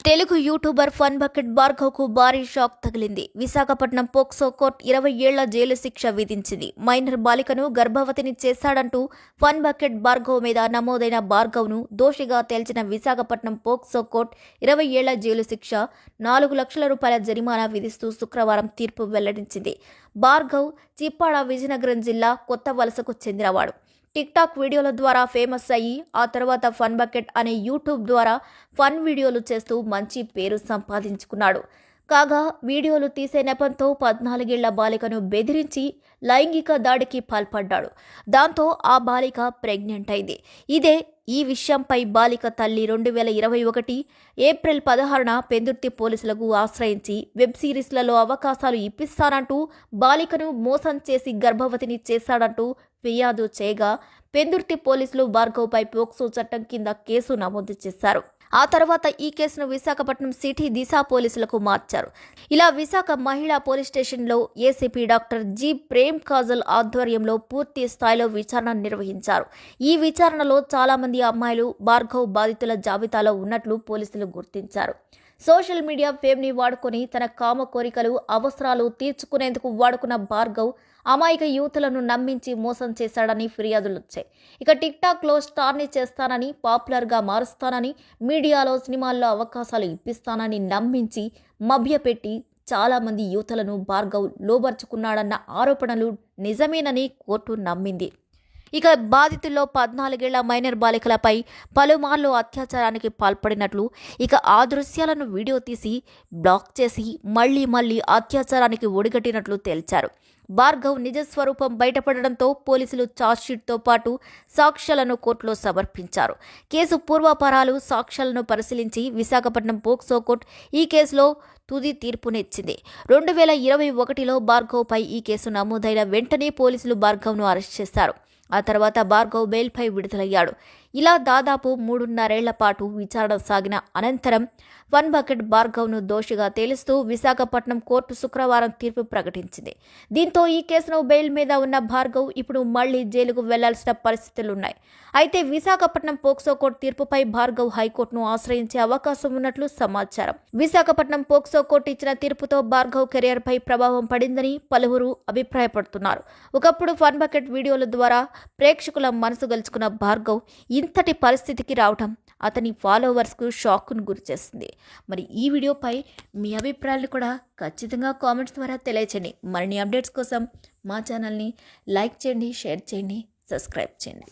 Telugu YouTuber fun bucket భార్గవ్కు భారీ shock తగిలింది. విశాఖపట్నం పోక్సో కోర్ట్ ఇరవై ఏళ్ళ జైలు శిక్ష విధించింది. మైనర్ బాలికను గర్భవతిని చేశాడంటూ ఫన్ బకెట్ భార్గవ్ మీద నమోదైన భార్గవ్ను దోషిగా తేల్చిన విశాఖపట్నం పోక్సో కోర్ట్ ఇరవై ఏళ్ళ జైలు శిక్ష నాలుగు లక్షల రూపాయల జరిమానా విధిస్తూ శుక్రవారం తీర్పు వెల్లడించింది. భార్గవ్ చిప్పాడ విజయనగరం జిల్లా కొత్త వలసకు చెందినవాడు. టిక్టాక్ వీడియోల ద్వారా ఫేమస్ అయ్యి ఆ తర్వాత ఫన్ బకెట్ అనే యూట్యూబ్ ద్వారా ఫన్ వీడియోలు చేస్తూ మంచి పేరు సంపాదించుకున్నాడు. కాగా వీడియోలు తీసే నెపంతో పద్నాలుగేళ్ళ బాలికను బెదిరించి లైంగిక దాడికి పాల్పడ్డాడు. దాంతో ఆ బాలిక ప్రెగ్నెంట్ అయింది. ఇదే ఈ విషయంపై బాలిక తల్లి రెండు వేల ఇరవై ఒకటి ఏప్రిల్ పదహారున పెందుర్తి పోలీసులకు ఆశ్రయించి వెబ్ సిరీస్లలో అవకాశాలు ఇప్పిస్తానంటూ బాలికను మోసం చేసి గర్భవతిని చేశాడంటూ ఫిర్యాదు చేయగా పెందుర్తి పోలీసులు భార్గవ్పై పోక్సో చట్టం కింద కేసు నమోదు చేశారు. ఆ తర్వాత ఈ కేసును విశాఖపట్నం సిటీ దిశ పోలీసులకు మార్చారు. ఇలా విశాఖ మహిళా పోలీస్ స్టేషన్లో ACP doctor G Prem Kajal ఆధ్వర్యంలో పూర్తి స్థాయిలో విచారణ నిర్వహించారు. ఈ విచారణలో చాలామంది అమ్మాయిలు భార్గవ్ బాధితుల జాబితాలో ఉన్నట్లు పోలీసులు గుర్తించారు. సోషల్ మీడియా ఫేమ్ని వాడుకొని తన కామ కోరికలు అవసరాలు తీర్చుకునేందుకు వాడుకున్న భార్గవ్ అమాయక యూతులను నమ్మించి మోసం చేశాడని ఫిర్యాదులు వచ్చాయి. ఇక టిక్ టాక్లో స్టార్ని చేస్తానని పాపులర్గా మారుస్తానని మీడియాలో సినిమాల్లో అవకాశాలు ఇప్పిస్తానని నమ్మించి మభ్యపెట్టి చాలామంది యువతలను భార్గవ్ లోబర్చుకున్నాడన్న ఆరోపణలు నిజమేనని కోర్టు నమ్మింది. ఇక బాధితుల్లో పద్నాలుగేళ్ళ మైనర్ బాలికలపై పలుమార్లు అత్యాచారానికి పాల్పడినట్లు ఇక ఆ దృశ్యాలను వీడియో తీసి బ్లాక్ చేసి మళ్ళీ మళ్ళీ అత్యాచారానికి ఒడిగట్టినట్లు తేల్చారు. భార్గవ్ నిజ స్వరూపం బయటపడడంతో పోలీసులు ఛార్జ్షీట్తో పాటు సాక్ష్యాలను కోర్టులో సమర్పించారు. కేసు పూర్వాపరాలు సాక్ష్యాలను పరిశీలించి విశాఖపట్నం పోక్సో కోర్టు ఈ కేసులో తుది తీర్పునిచ్చింది. రెండు వేల ఇరవై ఒకటిలో భార్గవ్పై ఈ కేసు నమోదైన వెంటనే పోలీసులు భార్గవ్ను అరెస్ట్ చేశారు. ఆ తర్వాత భార్గవ్ బెయిల్పై విడుదలయ్యాడు. ఇలా దాదాపు మూడున్నరేళ్ళ పాటు విచారణ సాగిన అనంతరం వన్ బకెట్ భార్గవ్ను దోషిగా తేలుస్తూ విశాఖపట్నం కోర్టు శుక్రవారం తీర్పు ప్రకటించింది. దీంతో ఈ కేసును బెయిల్ మీద ఉన్న భార్గవ్ ఇప్పుడు మళ్ళీ జైలుకు వెళ్ళాల్సిన పరిస్థితులున్నాయి. అయితే విశాఖపట్నం పోక్సో కోర్టు తీర్పుపై భార్గవ్ హైకోర్టును ఆశ్రయించే అవకాశం ఉన్నట్లు సమాచారం. విశాఖపట్నం పోక్సో కోర్టు ఇచ్చిన తీర్పుతో భార్గవ్ కెరియర్పై ప్రభావం పడిందని పలువురు అభిప్రాయపడుతున్నారు. ఒకప్పుడు ఫన్ బకెట్ వీడియోల ద్వారా ప్రేక్షకుల మనసు గెలుచుకున్న భార్గవ్ ఇంతటి పరిస్థితికి రావటం అతని ఫాలోవర్స్కు షాక్ను గురిచేస్తుంది మరి ఈ వీడియోపై మీ అభిప్రాయాలు కూడా ఖచ్చితంగా కామెంట్స్ ద్వారా తెలియచేయండి. మరిన్ని అప్డేట్స్ కోసం మా ఛానల్ని లైక్ చేయండి షేర్ చేయండి సబ్స్క్రైబ్ చేయండి.